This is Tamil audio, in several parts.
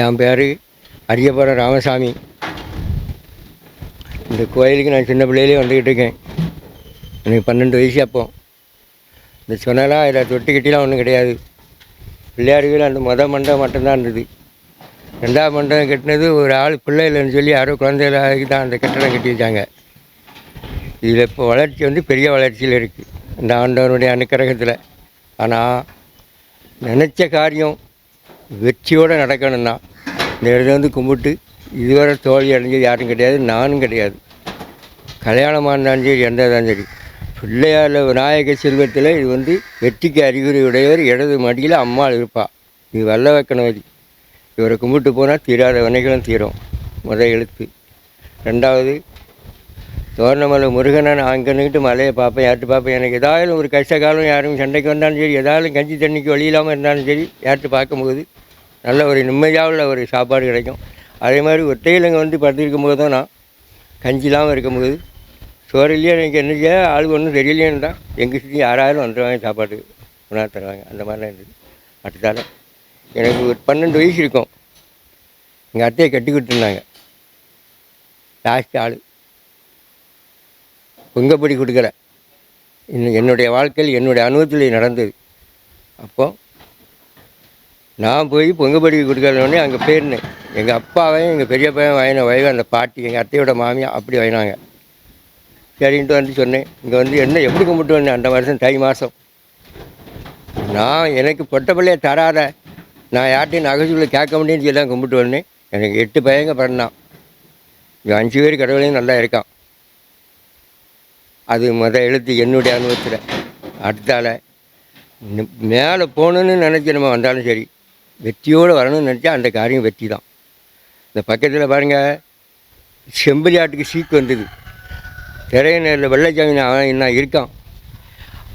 என் பேர் அரியபுரம் ராமசாமி. இந்த கோயிலுக்கு நான் சின்ன பிள்ளையிலே வந்துக்கிட்டு இருக்கேன். எனக்கு பன்னெண்டு வயசு அப்போ. இந்த சொன்னலாம் இதில் தொட்டி ஒன்றும் கிடையாது. பிள்ளையார் அந்த மொதல் மண்டபம் மட்டும்தான் இருந்தது. ரெண்டாவது மண்டபம் கட்டினது ஒரு ஆள் பிள்ளை இல்லைன்னு சொல்லி யாரோ குழந்தைகளாகி தான் அந்த கட்டடம் கட்டி வச்சாங்க. இதில் இப்போ வளர்ச்சி வந்து பெரிய வளர்ச்சியில் இருக்குது இந்த ஆண்டவனுடைய அனுக்கிரகத்தில். ஆனால் நினச்ச காரியம் வெற்றியோடு நடக்கணும்னா இந்த இடத்துல வந்து கும்பிட்டு இதுவரை தோல்வி அடைஞ்சது யாரும் கிடையாது நானும் கிடையாது. கல்யாணமாக இருந்தாலும் சரி எந்த இருந்தாலும் சரி. பிள்ளையார் விநாயக செல்வத்தில் இது வந்து வெற்றிக்கு அறிகுறி உடையவர் இடது மடியில் அம்மாள் இருப்பா. இது வல்ல வைக்கணவதி இவரை கும்பிட்டு போனால் தீராத வினைகளும் தீரும். முத எழுத்து. ரெண்டாவது தோரணமலை முருகனை நான் அங்கன்னுக்கிட்டு மலையை பார்ப்பேன். யார்ட்டு பார்ப்பேன்? எனக்கு ஏதாவது ஒரு கஷ்ட காலம் யாரும் சண்டைக்கு வந்தாலும் சரி ஏதாலும் கஞ்சி தண்ணிக்கு வழி இல்லாமல் இருந்தாலும் சரி யார்ட்டு பார்க்கும்போது நல்ல ஒரு நிம்மதியாக உள்ள ஒரு சாப்பாடு கிடைக்கும். அதே மாதிரி ஒத்தையிலங்க வந்து படுத்திருக்கும் போது தான் நான் கஞ்சி இல்லாமல் இருக்கும்போது. சோறு இல்லையா? எனக்கு என்ன செய்ய? ஆள் ஒன்றும் தெரியலையேன்னு தான் எங்கள் சுற்றி யாராலும் வந்துடுவாங்க சாப்பாடு உணவு தருவாங்க. அந்த மாதிரிலாம் இருந்தது அடுத்தால எனக்கு ஒரு பன்னெண்டு வயசு இருக்கும். எங்கள் அத்தையை கட்டி கொடுத்துருந்தாங்க. லாஸ்ட் ஆள். பொங்கப்படி கொடுக்கல. இன்னும் என்னுடைய வாழ்க்கையில் என்னுடைய அனுபவத்தில் நடந்தது. அப்போது நான் போய் பொங்க படிக்க கொடுக்கறோடனே அங்கே போயிருந்தேன். எங்கள் அப்பாவையும் எங்கள் பெரிய பையன் வாங்கின வயது அந்த பாட்டி எங்கள் அத்தையோட மாமியா அப்படி வாங்கினாங்க. சரின்ட்டு வந்து சொன்னேன். இங்கே வந்து என்ன எப்படி கும்பிட்டு வந்தேன்? அந்த வருஷம் தை மாதம் நான் எனக்கு பொட்ட பிள்ளைய தராத. நான் யார்ட்டையும் நகைச்சுள்ள கேட்க முடியும்னு சொல்லி தான் கும்பிட்டு வந்தேன். எனக்கு எட்டு பையங்க பிறந்தான். இங்கே அஞ்சு பேர் கடவுளையும் நல்லா இருக்கான். அது முதல் எழுத்து என்னுடைய அனுபவத்தில். அடுத்தால மேலே போகணுன்னு நினச்சி நம்ம வந்தாலும் சரி வெற்றியோடு வரணும்னு நினச்சா அந்த காரியம் வெற்றி தான். இந்த பக்கத்தில் பாருங்கள் செம்பரி ஆட்டுக்கு சீக்கு வந்தது. திரையநேரில் வெள்ளைச்சாமி அவன் இன்னும் இருக்கான்?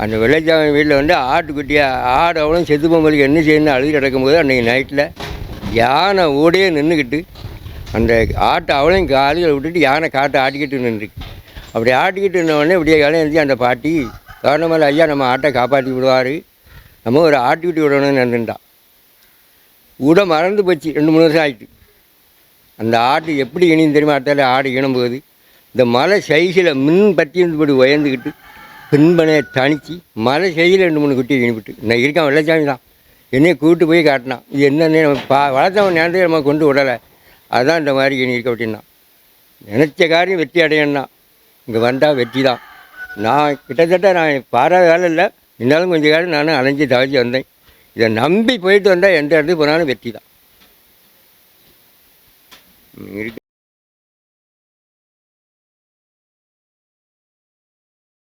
அந்த வெள்ளைச்சாமி வீட்டில் வந்து ஆட்டுக்குட்டியாக ஆடு அவளும் செத்து பொம்பளுக்கு என்ன செய்யணும்னு அழுது கிடக்கும்போது அன்றைக்கி நைட்டில் யானை ஓடையே நின்றுக்கிட்டு அந்த ஆட்டை அவளையும் காலில் விட்டுட்டு யானை காட்டை ஆட்டிக்கிட்டு நின்றுருக்கு அப்படி ஆட்டிக்கிட்டு இருந்தவொடனே இப்படியே காலம் இருந்துச்சு அந்த பாட்டி கவர்னமல் ஐயா நம்ம ஆட்டை காப்பாற்றி விடுவார். நம்ம ஒரு ஆட்டுக்குட்டி விடணும்னு நின்றுட்டான் விட மறந்து போச்சு ரெண்டு மூணு வருஷம் ஆயிட்டு. அந்த ஆட்டு எப்படி இணையும் தெரியுமா? அடுத்தால ஆடு ஈனும்போது இந்த மலை சைஸில் மின் பற்றி இருந்தபடி உயர்ந்துக்கிட்டு பின்பனையை தணித்து மலை சைஸில் ரெண்டு மூணு குட்டி இனிப்பிட்டு. நான் இருக்கான் வெள்ளச்சாமி தான். என்னையை கூப்பிட்டு போய் காட்டினான். இது என்னன்னு நம்ம பா வளர்த்தவன் நேரத்தை நம்ம கொண்டு விடலை. அதான் இந்த மாதிரி இனி இருக்க அப்படின்னா. நினச்ச காரியம் வெற்றி அடையணும்னா இங்கே வந்தால் வெற்றி தான். நான் கிட்டத்தட்ட நான் பாராத வேலை இல்லை. இருந்தாலும் கொஞ்சம் காலம் நானும் அலைஞ்சு தவச்சி வந்தேன். இதை நம்பி போயிட்டு வந்தால் எந்த இடத்துக்கு போனாலும் வெற்றி தான். இருக்கு.